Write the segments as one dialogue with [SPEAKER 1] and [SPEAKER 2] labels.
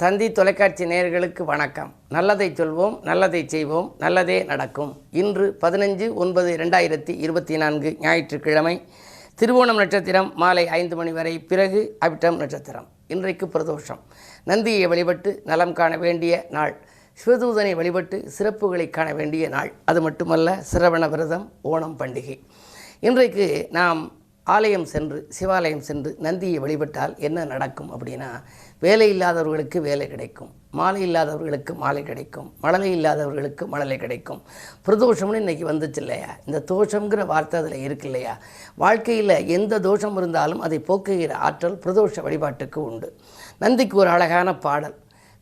[SPEAKER 1] தந்தி தொலைக்காட்சி நேயர்களுக்கு வணக்கம். நல்லதை சொல்வோம் நல்லதை செய்வோம் நல்லதே நடக்கும். இன்று பதினஞ்சு ஒன்பது ரெண்டாயிரத்தி இருபத்தி நான்கு ஞாயிற்றுக்கிழமை திருவோணம் நட்சத்திரம் மாலை ஐந்து மணி வரை பிறகு அவிட்டம் நட்சத்திரம். இன்றைக்கு பிரதோஷம். நந்தியை வழிபட்டு நலம் காண வேண்டிய நாள். சிவதூதனை வழிபட்டு சிறப்புகளை காண வேண்டிய நாள். அது மட்டுமல்ல சிரவண விரதம் ஓணம் பண்டிகை. இன்றைக்கு நாம் ஆலயம் சென்று சிவாலயம் சென்று நந்தியை வழிபட்டால் என்ன நடக்கும் அப்படின்னா வேலை இல்லாதவர்களுக்கு வேலை கிடைக்கும். மாலை இல்லாதவர்களுக்கு மாலை கிடைக்கும். மழலை இல்லாதவர்களுக்கு மழலை கிடைக்கும். பிரதோஷம்னு இன்றைக்கி வந்துச்சு இல்லையா? இந்த தோஷங்கிற வார்த்தை அதில் இருக்கு இல்லையா? வாழ்க்கையில் எந்த தோஷம் இருந்தாலும் அதை போக்குகிற ஆற்றல் பிரதோஷ வழிபாட்டுக்கு உண்டு. நந்திக்கு ஒரு அழகான பாடல்.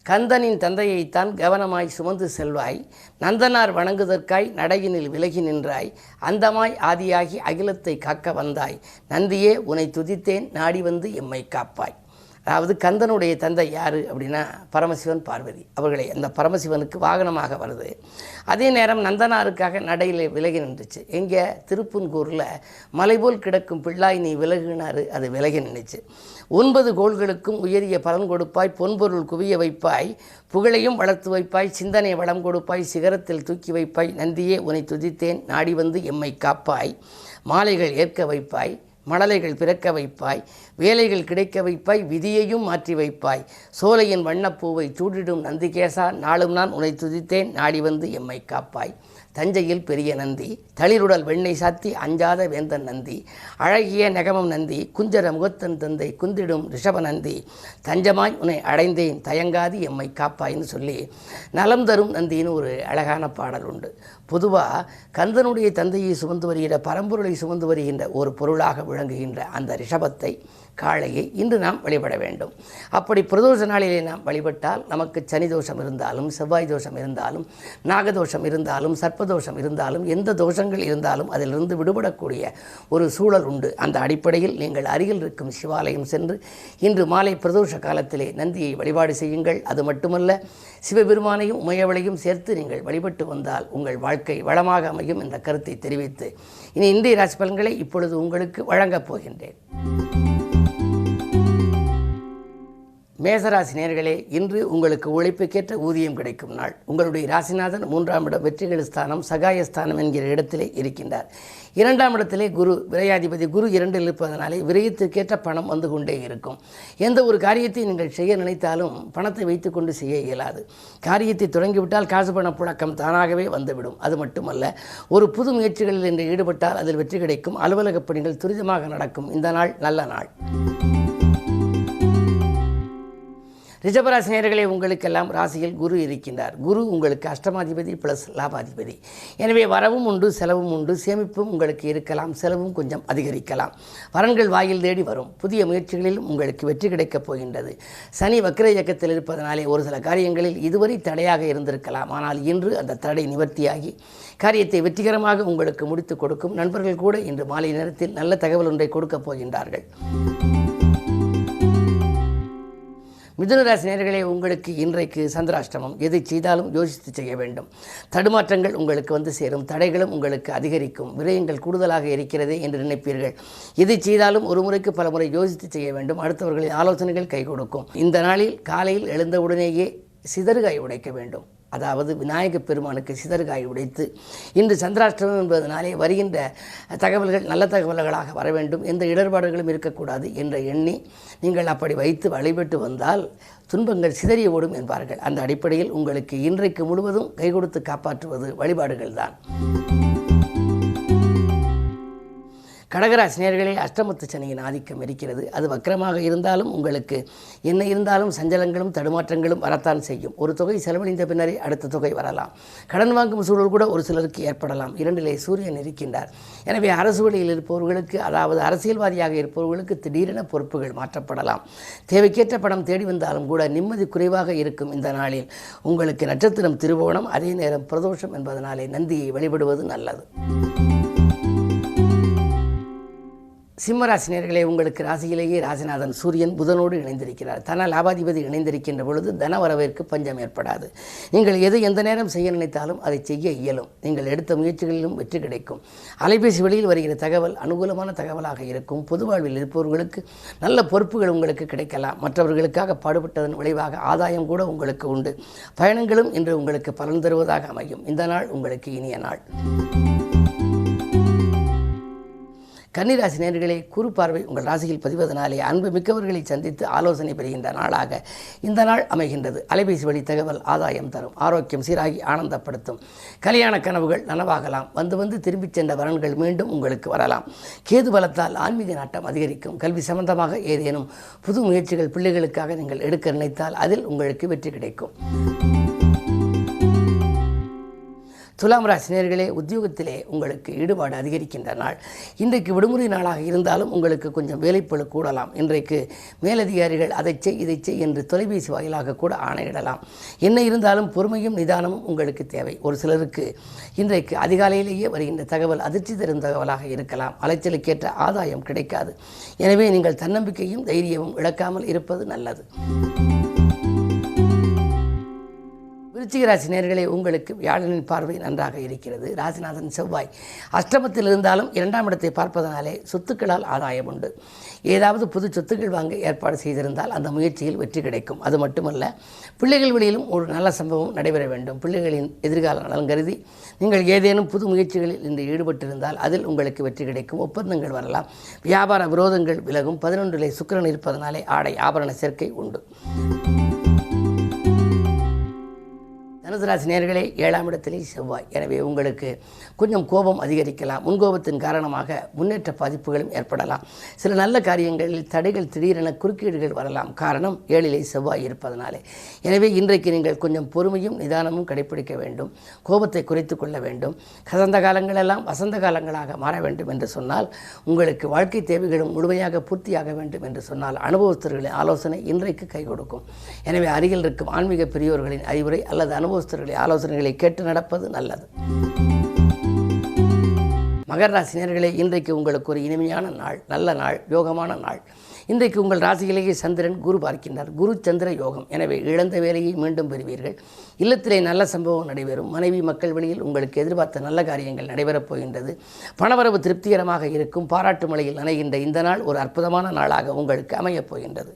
[SPEAKER 1] கந்தனின் தந்தையைத்தான் கவனமாய் சுமந்து செல்வாய். நந்தனார் வணங்குதற்காய் நடையினில் விலகி நின்றாய். அந்தமாய் ஆதியாகி அகிலத்தை காக்க வந்தாய். நந்தியே உனை துதித்தேன் நாடி வந்து எம்மை காப்பாய். அதாவது கந்தனுடைய தந்தை யார் அப்படின்னா பரமசிவன் பார்வதி. அவர்களை அந்த பரமசிவனுக்கு வாகனமாக வருது. அதே நேரம் நந்தனாருக்காக நடையில் விலகி நின்றுச்சு. எங்கே? திருப்புன்கூரில் மலை போல் கிடக்கும் பிள்ளாய் நீ விலகினாரு அது விலகி நின்றுச்சு. ஒன்பது கோள்களுக்கும் உயரிய பலன் கொடுப்பாய் பொன்பொருள் குவிய வைப்பாய் புகழையும் வளர்த்து வைப்பாய் சிந்தனை வளம் கொடுப்பாய் சிகரத்தில் தூக்கி வைப்பாய் நந்தியே உன்னை துதித்தேன் நாடி வந்து எம்மை காப்பாய் மாலைகள் ஏற்க வைப்பாய் மணலைகள் பிறக்க வைப்பாய் வேலைகள் கிடைக்க வைப்பாய் விதியையும் மாற்றி வைப்பாய். சோலையின் வண்ணப்பூவை சூடிடும் நந்திகேசா நாளும் நான் உன்னை துதித்தேன் நாடி வந்து எம்மை காப்பாய். தஞ்சையில் பெரிய நந்தி தளிருடல் வெண்ணெய் சாத்தி அஞ்சாத வேந்தன் நந்தி அழகிய நெகமம் நந்தி குஞ்சர முகத்தன் தந்தை குந்திடும் ரிஷப நந்தி தஞ்சமாய் உன்னை அடைந்தேன் தயங்காது எம்மை காப்பாய்ன்னு சொல்லி நலம் தரும் நந்தின்னு ஒரு அழகான பாடல் உண்டு. பொதுவாக கந்தனுடைய தந்தையை சுமந்து வருகிற பரம்பொருளை சுமந்து வருகின்ற ஒரு பொருளாக விளங்குகின்ற அந்த ரிஷபத்தை காளையை இன்று நாம் வழிபட வேண்டும். அப்படி பிரதோஷ நாளிலே நாம் வழிபட்டால் நமக்கு சனி தோஷம் இருந்தாலும் செவ்வாய் தோஷம் இருந்தாலும் நாகதோஷம் இருந்தாலும் சர்ப்பதோஷம் இருந்தாலும் எந்த தோஷங்கள் இருந்தாலும் அதிலிருந்து விடுபடக்கூடிய ஒரு சூழல் உண்டு. அந்த அடிப்படையில் நீங்கள் அருகில் இருக்கும் சிவாலயம் சென்று இன்று மாலை பிரதோஷ காலத்திலே நந்தியை வழிபாடு செய்யுங்கள். அது மட்டுமல்ல சிவபெருமானையும் உமையவளையும் சேர்த்து நீங்கள் வழிபட்டு வந்தால் உங்கள் வாழ்க்கை வளமாக அமையும் என்ற கருத்தை தெரிவித்து இனி இந்திய ராசி பலன்களை இப்பொழுது உங்களுக்கு வழங்கப் போகின்றேன். மேசராசி நேர்களே இன்று உங்களுக்கு உழைப்புக்கேற்ற ஊதியம் கிடைக்கும் நாள். உங்களுடைய ராசிநாதன் மூன்றாம் இடம் வெற்றிகள் ஸ்தானம் சகாயஸ்தானம் என்கிற இடத்திலே இருக்கின்றார். இரண்டாம் இடத்திலே குரு விரையாதிபதி குரு இரண்டில் இருப்பதனாலே விரயத்திற்கேற்ற பணம் வந்து கொண்டே இருக்கும். எந்த ஒரு காரியத்தை நீங்கள் செய்ய நினைத்தாலும் பணத்தை வைத்துக்கொண்டு செய்ய இயலாது. காரியத்தை தொடங்கிவிட்டால் காசு பண புழக்கம் தானாகவே வந்துவிடும். அது மட்டுமல்ல ஒரு புது முயற்சிகளில் என்று ஈடுபட்டால் அதில் வெற்றி கிடைக்கும். அலுவலக பணிகள் துரிதமாக நடக்கும். இந்த நாள் நல்ல நாள். ரிஷபராசி நேயர்களே உங்களுக்கெல்லாம் ராசியில் குரு இருக்கின்றார். குரு உங்களுக்கு அஷ்டமாதிபதி ப்ளஸ் லாபாதிபதி. எனவே வரவும் உண்டு செலவும் உண்டு சேமிப்பும் உங்களுக்கு இருக்கலாம் செலவும் கொஞ்சம் அதிகரிக்கலாம். வரன்கள் வாயில் தேடி வரும். புதிய முயற்சிகளில் உங்களுக்கு வெற்றி கிடைக்கப் போகின்றது. சனி வக்கர இயக்கத்தில் இருப்பதனாலே ஒரு சில காரியங்களில் இதுவரை தடையாக இருந்திருக்கலாம். ஆனால் இன்று அந்த தடை நிவர்த்தியாகி காரியத்தை வெற்றிகரமாக உங்களுக்கு முடித்துக் கொடுக்கும் நண்பர்கள் கூட இன்று மாலை நேரத்தில் நல்ல தகவல் ஒன்றை கொடுக்கப் போகின்றார்கள். மிதுனராசி நேர்களே உங்களுக்கு இன்றைக்கு சந்திராஷ்டமம். எதை செய்தாலும் யோசித்து செய்ய வேண்டும். தடுமாற்றங்கள் உங்களுக்கு வந்து சேரும். தடைகளும் உங்களுக்கு அதிகரிக்கும். விரயங்கள் கூடுதலாக இருக்கிறதே என்று நினைப்பீர்கள். எதை செய்தாலும் ஒரு முறைக்கு பல முறை யோசித்து செய்ய வேண்டும். அடுத்தவர்களின் ஆலோசனைகள் கை கொடுக்கும். இந்த நாளில் காலையில் எழுந்தவுடனேயே சிதறுகாய் உடைக்க வேண்டும். அதாவது விநாயகப் பெருமானுக்கு சிதறுகாய் உடைத்து இன்று சந்திராஷ்டமம் என்பதனாலே வருகின்ற தகவல்கள் நல்ல தகவல்களாக வர வேண்டும். எந்த இடர்பாடுகளும் இருக்கக்கூடாது என்ற எண்ணி நீங்கள் அப்படி வைத்து வழிபட்டு வந்தால் துன்பங்கள் சிதறிய ஓடும் என்பார்கள். அந்த அடிப்படையில் உங்களுக்கு இன்றைக்கு முழுவதும் கை கொடுத்து காப்பாற்றுவது வழிபாடுகள் தான் கடகராசினியர்களே அஷ்டமத்து சனியின் ஆதிக்கம் இருக்கிறது. அது வக்கரமாக இருந்தாலும் உங்களுக்கு என்ன இருந்தாலும் சஞ்சலங்களும் தடுமாற்றங்களும் வரத்தான் செய்யும். ஒரு தொகை செலவழிந்த பின்னரே அடுத்த தொகை வரலாம். கடன் வாங்கும் சூழல் கூட ஒரு சிலருக்கு ஏற்படலாம். இரண்டிலே சூரியன் இருக்கின்றார். எனவே அரசு வழியில் இருப்பவர்களுக்கு அதாவது அரசியல்வாதியாக இருப்பவர்களுக்கு திடீரென பொறுப்புகள் மாற்றப்படலாம். தேவைக்கேற்ற பணம் தேடி வந்தாலும் கூட நிம்மதி குறைவாக இருக்கும் இந்த நாளில். உங்களுக்கு நட்சத்திரம் திருவோணம் அதே நேரம் பிரதோஷம் என்பதனாலே நந்தியை வழிபடுவது நல்லது. சிம்மராசினியர்களே உங்களுக்கு ராசியிலேயே ராசிநாதன் சூரியன் புதனோடு இணைந்திருக்கிறார். தன லாபாதிபதி இணைந்திருக்கின்ற பொழுது தன வரவிற்கு பஞ்சம் ஏற்படாது. நீங்கள் எது எந்த நேரம் செய்ய நினைத்தாலும் அதை செய்ய இயலும். நீங்கள் எடுத்த முயற்சிகளிலும் வெற்றி கிடைக்கும். அலைபேசி வழியில் வருகிற தகவல் அனுகூலமான தகவலாக இருக்கும். பொது வாழ்வில் இருப்பவர்களுக்கு நல்ல பொறுப்புகள் உங்களுக்கு கிடைக்கலாம். மற்றவர்களுக்காக பாடுபட்டதன் விளைவாக ஆதாயம் கூட உங்களுக்கு உண்டு. பயணங்களும் இன்று உங்களுக்கு பலன் தருவதாக அமையும். இந்த நாள் உங்களுக்கு இனிய நாள். கன்னிராசி நேர்களே குறு பார்வை உங்கள் ராசியில் பதிவதனாலே அன்பு மிக்கவர்களை சந்தித்து ஆலோசனை பெறுகின்ற நாளாக இந்த நாள் அமைகின்றது. அலைபேசி வழி தகவல் ஆதாயம் தரும். ஆரோக்கியம் சீராகி ஆனந்தப்படுத்தும். கல்யாண கனவுகள் நனவாகலாம். வந்து வந்து திரும்பிச் சென்ற வரன்கள் மீண்டும் உங்களுக்கு வரலாம். கேது பலத்தால் ஆன்மீக நாட்டம் அதிகரிக்கும். கல்வி சம்பந்தமாக ஏதேனும் புது முயற்சிகள் பிள்ளைகளுக்காக நீங்கள் எடுக்க நினைத்தால் அதில் உங்களுக்கு வெற்றி கிடைக்கும். துலாம் ராசினியர்களே உத்தியோகத்திலே உங்களுக்கு ஈடுபாடு அதிகரிக்கின்ற நாள். இன்றைக்கு விடுமுறை நாளாக இருந்தாலும் உங்களுக்கு கொஞ்சம் வேலைப்பழு கூடலாம். இன்றைக்கு மேலதிகாரிகள் அதை செய் இதை செய் என்று தொலைபேசி வாயிலாக கூட ஆணையிடலாம். என்ன இருந்தாலும் பொறுமையும் நிதானமும் உங்களுக்கு தேவை. ஒரு சிலருக்கு இன்றைக்கு அதிகாலையிலேயே வருகின்ற தகவல் அதிர்ச்சி தரும் தகவலாக இருக்கலாம். அலைச்சலுக்கேற்ற ஆதாயம் கிடைக்காது. எனவே நீங்கள் தன்னம்பிக்கையும் தைரியமும் இழக்காமல் இருப்பது நல்லது. விருச்சிக நேர்களே உங்களுக்கு வியாழனின் பார்வை நன்றாக இருக்கிறது. ராசிநாதன் செவ்வாய். அஷ்டமத்தில் இருந்தாலும் இரண்டாம் இடத்தை பார்ப்பதனாலே சொத்துக்களால் ஆதாயம் உண்டு. ஏதாவது புது சொத்துக்கள் வாங்க ஏற்பாடு செய்திருந்தால் அந்த முயற்சியில் வெற்றி கிடைக்கும். அது மட்டுமல்ல பிள்ளைகள் வழியிலும் ஒரு நல்ல சம்பவம் நடைபெற வேண்டும். பிள்ளைகளின் எதிர்கால நலன் கருதி நீங்கள் ஏதேனும் புது முயற்சிகளில் இன்று ஈடுபட்டிருந்தால் அதில் உங்களுக்கு வெற்றி கிடைக்கும். ஒப்பந்தங்கள் வரலாம். வியாபார விரோதங்கள் விலகும். பதினொன்றிலே சுக்கிரன் இருப்பதனாலே ஆடை ஆபரண சேர்க்கை உண்டு. தனுசு நேர்களே ஏழாம் இடத்திலே செவ்வாய். எனவே உங்களுக்கு கொஞ்சம் கோபம் அதிகரிக்கலாம். முன்கோபத்தின் காரணமாக முன்னேற்ற பாதிப்புகளும் ஏற்படலாம். சில நல்ல காரியங்களில் தடைகள் திடீரென குறுக்கீடுகள் வரலாம். காரணம் ஏழிலே செவ்வாய் இருப்பதனாலே. எனவே இன்றைக்கு நீங்கள் கொஞ்சம் பொறுமையும் நிதானமும் கடைபிடிக்க வேண்டும். கோபத்தை குறைத்து கொள்ள வேண்டும். கசந்த காலங்களெல்லாம் வசந்த காலங்களாக மாற வேண்டும் என்று சொன்னால் உங்களுக்கு வாழ்க்கை தேவைகளும் முழுமையாக பூர்த்தியாக வேண்டும் என்று சொன்னால் அனுபவஸ்தர்களின் ஆலோசனை இன்றைக்கு கை கொடுக்கும். எனவே அருகில் இருக்கும் ஆன்மீக பெரியோர்களின் அறிவுரை அல்லது அனுபவஸ்தர்களின் ஆலோசனைகளை கேட்டு நடப்பது நல்லது. மகர ராசினியர்களே இன்றைக்கு உங்களுக்கு ஒரு இனிமையான நாள் நல்ல நாள் யோகமான நாள். இன்றைக்கு உங்கள் ராசியிலேயே சந்திரன் குரு பார்க்கின்றார். குரு சந்திர யோகம். எனவே இழந்த வேலையை மீண்டும் பெறுவீர்கள். இல்லத்திலே நல்ல சம்பவம் நடைபெறும். மனைவி மக்கள் வழியில் உங்களுக்கு எதிர்பார்த்த நல்ல காரியங்கள் நடைபெறப் போகின்றது. பணவரவு திருப்திகரமாக இருக்கும். பாராட்டு மலையில் நனைகின்ற இந்த நாள் ஒரு அற்புதமான நாளாக உங்களுக்கு அமையப் போகின்றது.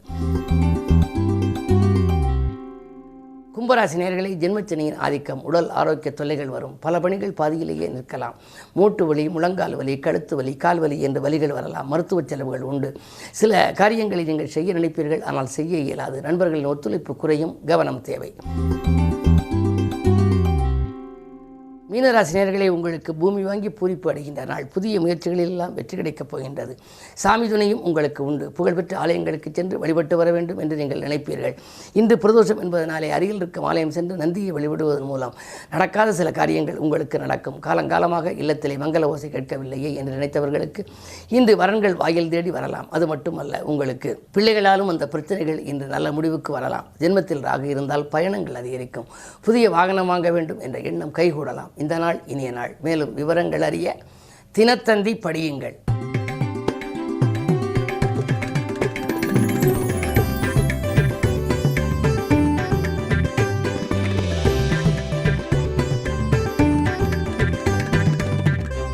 [SPEAKER 1] கும்பராசி நேர்களை ஜென்மச்சனியின் ஆதிக்கம் உடல் ஆரோக்கிய தொல்லைகள் வரும். பல பணிகள் பாதியிலேயே நிற்கலாம். மூட்டு வலி முழங்கால் வலி கழுத்து வலி கால் வலி என்று வலிகள் வரலாம். மருத்துவ செலவுகள் உண்டு. சில காரியங்களை நீங்கள் செய்ய நினைப்பீர்கள் ஆனால் செய்ய இயலாது. நண்பர்களின் ஒத்துழைப்பு குறையும். கவனம் தேவை. மீனராசினியர்களே உங்களுக்கு பூமி வாங்கி பூரிப்பு அடைகின்ற நாள். புதிய முயற்சிகளில் எல்லாம் வெற்றி கிடைக்கப் போகின்றது. சாமி துணையும் உங்களுக்கு உண்டு. புகழ்பெற்ற ஆலயங்களுக்கு சென்று வழிபட்டு வர வேண்டும் என்று நீங்கள் நினைப்பீர்கள். இன்று பிரதோஷம் என்பதனாலே அருகில் இருக்கும் ஆலயம் சென்று நந்தியை வழிபடுவதன் மூலம் நடக்காத சில காரியங்கள் உங்களுக்கு நடக்கும். காலங்காலமாக இல்லத்திலே மங்கள ஓசை கேட்கவில்லையே என்று நினைத்தவர்களுக்கு இன்று வரன்கள் வாயில் தேடி வரலாம். அது மட்டுமல்ல உங்களுக்கு பிள்ளைகளாலும் அந்த பிரச்சனைகள் இன்று நல்ல முடிவுக்கு வரலாம். ஜென்மத்தில் ராகு இருந்தால் பயணங்கள் அதிகரிக்கும். புதிய வாகனம் வாங்க வேண்டும் என்ற எண்ணம் கைகூடலாம். இந்த நாள் இனிய நாள். மேலும் விவரங்கள் அறிய தினத்தந்தி படியுங்கள்.